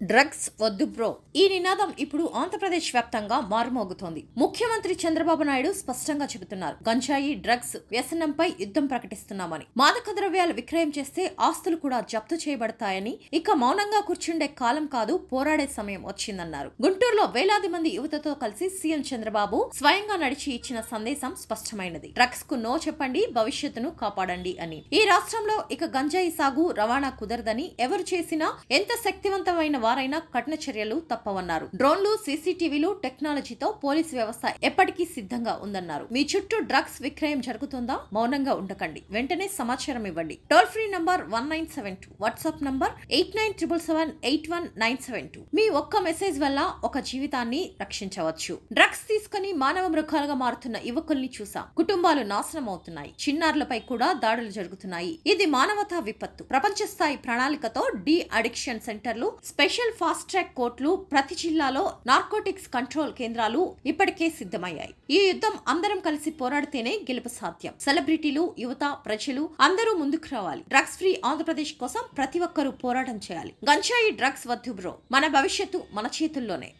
Drugs వద్దు bro. ఈ నినాదం ఇప్పుడు ఆంధ్రప్రదేశ్ వ్యాప్తంగా మారుమోగుతోంది. ముఖ్యమంత్రి చంద్రబాబు నాయుడు స్పష్టంగా చెబుతున్నారు. గంజాయి డ్రగ్స్ వ్యసనంపై యుద్ధం ప్రకటిస్తున్నామని. మాదక ద్రవ్యాలు విక్రయం చేస్తే ఆస్తులు కూడా జప్తు చేయబడతాయని ఇక మౌనంగా కూర్చుండే కాలం కాదు పోరాడే సమయం వచ్చిందన్నారు. గుంటూరులో వేలాది మంది యువతతో కలిసి సీఎం చంద్రబాబు స్వయంగా నడిచి ఇచ్చిన సందేశం స్పష్టమైనది. డ్రగ్స్కు నో చెప్పండి భవిష్యత్తును కాపాడండి అని. ఈ రాష్ట్రంలో ఇక గంజాయి సాగు రవాణా కుదరదని ఎవరు చేసినా ఎంత శక్తివంతమైన వారైనా కఠిన చర్యలు తప్పవన్నారు. డ్రోన్లు సీసీటీవీలు టెక్నాలజీతో పోలీసు వ్యవస్థ ఎప్పటికీ సిద్ధంగా ఉందన్నారు. మీ చుట్టూ డ్రగ్స్ విక్రయం జరుగుతుందా? మౌనంగా ఉండకండి. వెంటనే సమాచారం ఇవ్వండి. Toll free number one nine seven two. WhatsApp number eight nine triple seven eight one nine seven two. మీ ఒక్క మెసేజ్ వల్ల ఒక జీవితాన్ని రక్షించవచ్చు. డ్రగ్స్ తీసుకుని మానవ మృగాలుగా మారుతున్న యువకుల్ని చూసాం. కుటుంబాలు నాశనం అవుతున్నాయి. చిన్నారులపై కూడా దాడులు జరుగుతున్నాయి. ఇది మానవతా విపత్తు. ప్రపంచ స్థాయి ప్రణాళికతో డి అడిక్షన్ సెంటర్లు స్పెషల్ ఫాస్ట్ ట్రాక్ కోర్టులు ప్రతి జిల్లాలో నార్కోటిక్స్ కంట్రోల్ కేంద్రాలు ఇప్పటికే సిద్ధమయ్యాయి. ఈ యుద్ధం అందరం కలిసి పోరాడితేనే గెలుపు సాధ్యం. సెలబ్రిటీలు యువత ప్రజలు అందరూ ముందుకు రావాలి. డ్రగ్స్ ఫ్రీ ఆంధ్రప్రదేశ్ కోసం ప్రతి ఒక్కరూ పోరాటం చేయాలి. గంజాయి డ్రగ్స్ వద్దు బ్రో. మన భవిష్యత్తు మన చేతుల్లోనే.